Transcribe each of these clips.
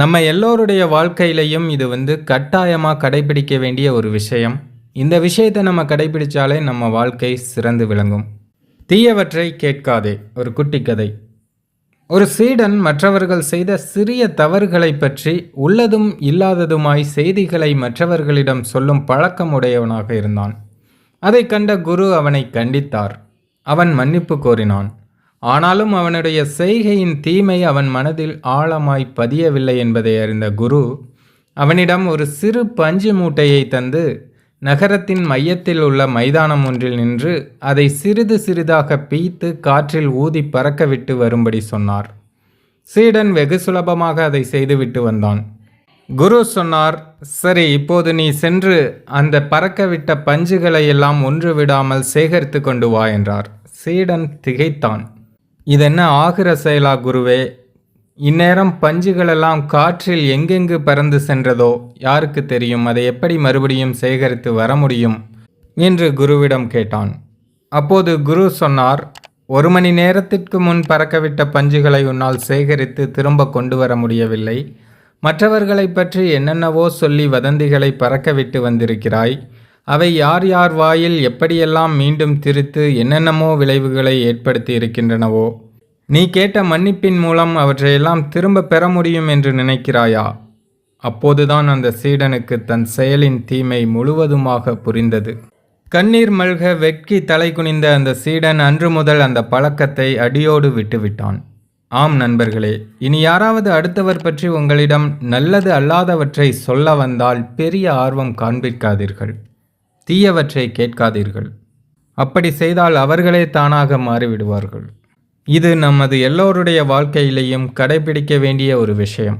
நம்ம எல்லோருடைய வாழ்க்கையிலையும் இது வந்து கட்டாயமாக கடைபிடிக்க வேண்டிய ஒரு விஷயம். இந்த விஷயத்தை நம்ம கடைபிடித்தாலே நம்ம வாழ்க்கை சிறந்து விளங்கும். தீயவற்றை கேட்காதே ஒரு குட்டி கதை. ஒரு சீடன் மற்றவர்கள் செய்த சிறிய தவறுகளை பற்றி உள்ளதும் இல்லாததுமாய் செய்திகளை மற்றவர்களிடம் சொல்லும் பழக்கமுடையவனாக இருந்தான். அதை கண்ட குரு அவனை கண்டித்தார். அவன் மன்னிப்பு கோரினான். ஆனாலும் அவனுடைய செய்கையின் தீமை அவன் மனதில் ஆழமாய் பதியவில்லை என்பதை அறிந்த குரு அவனிடம் ஒரு சிறு பஞ்சு மூட்டையை தந்து நகரத்தின் மையத்தில் உள்ள மைதானம் ஒன்றில் நின்று அதை சிறிது சிறிதாக பீய்த்து காற்றில் ஊதி பறக்கவிட்டு வரும்படி சொன்னார். சீடன் வெகு சுலபமாக அதை செய்துவிட்டு வந்தான். குரு சொன்னார் சரி இப்போது நீ சென்று அந்த பறக்கவிட்ட பஞ்சுகளை எல்லாம் ஒன்று விடாமல் சேகரித்து கொண்டு வா என்றார். சீடன் திகைத்தான். இதென்ன ஆகிற செயலா குருவே? இந்நேரம் பஞ்சுகளெல்லாம் காற்றில் எங்கெங்கு பறந்து சென்றதோ? யாருக்கு தெரியும்? அதை எப்படி மறுபடியும் சேகரித்து வர முடியும்? என்று குருவிடம் கேட்டான். அப்போது குரு சொன்னார் ஒரு மணி நேரத்திற்கு முன் பறக்கவிட்ட பஞ்சுகளை உன்னால் சேகரித்து திரும்ப கொண்டு வர முடியவில்லை. மற்றவர்களை பற்றி என்னென்னவோ சொல்லி வதந்திகளை பறக்கவிட்டு வந்திருக்கிறாய். அவை யார் யார் வாயில் எப்படியெல்லாம் மீண்டும் திரித்து என்னென்னமோ விளைவுகளை ஏற்படுத்தி இருக்கின்றனவோ? நீ கேட்ட மன்னிப்பின் மூலம் அவற்றையெல்லாம் திரும்ப பெற முடியும் என்று நினைக்கிறாயா? அப்போதுதான் அந்த சீடனுக்கு தன் செயலின் தீமை முழுவதுமாக புரிந்தது. கண்ணீர் மல்க வெட்கி தலை குனிந்த அந்த சீடன் அன்று முதல் அந்த பழக்கத்தை அடியோடு விட்டுவிட்டான். ஆம் நண்பர்களே இனி யாராவது அடுத்தவர் பற்றி உங்களிடம் நல்லது அல்லாதவற்றை சொல்ல வந்தால் பெரிய ஆர்வம் காண்பிக்காதீர்கள். தீயவற்றை கேட்காதீர்கள். அப்படி செய்தால் அவர்களே தானாக மாறிவிடுவார்கள். இது நமது எல்லோருடைய வாழ்க்கையிலையும் கடைபிடிக்க வேண்டிய ஒரு விஷயம்.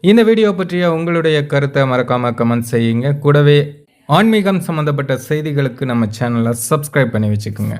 இந்த வீடியோ பற்றிய உங்களுடைய கருத்தை மறக்காமல் கமெண்ட் செய்யுங்க. கூடவே ஆன்மீகம் சம்மந்தப்பட்ட செய்திகளுக்கு நம்ம சேனலை சப்ஸ்கிரைப் பண்ணி வச்சுக்கோங்க.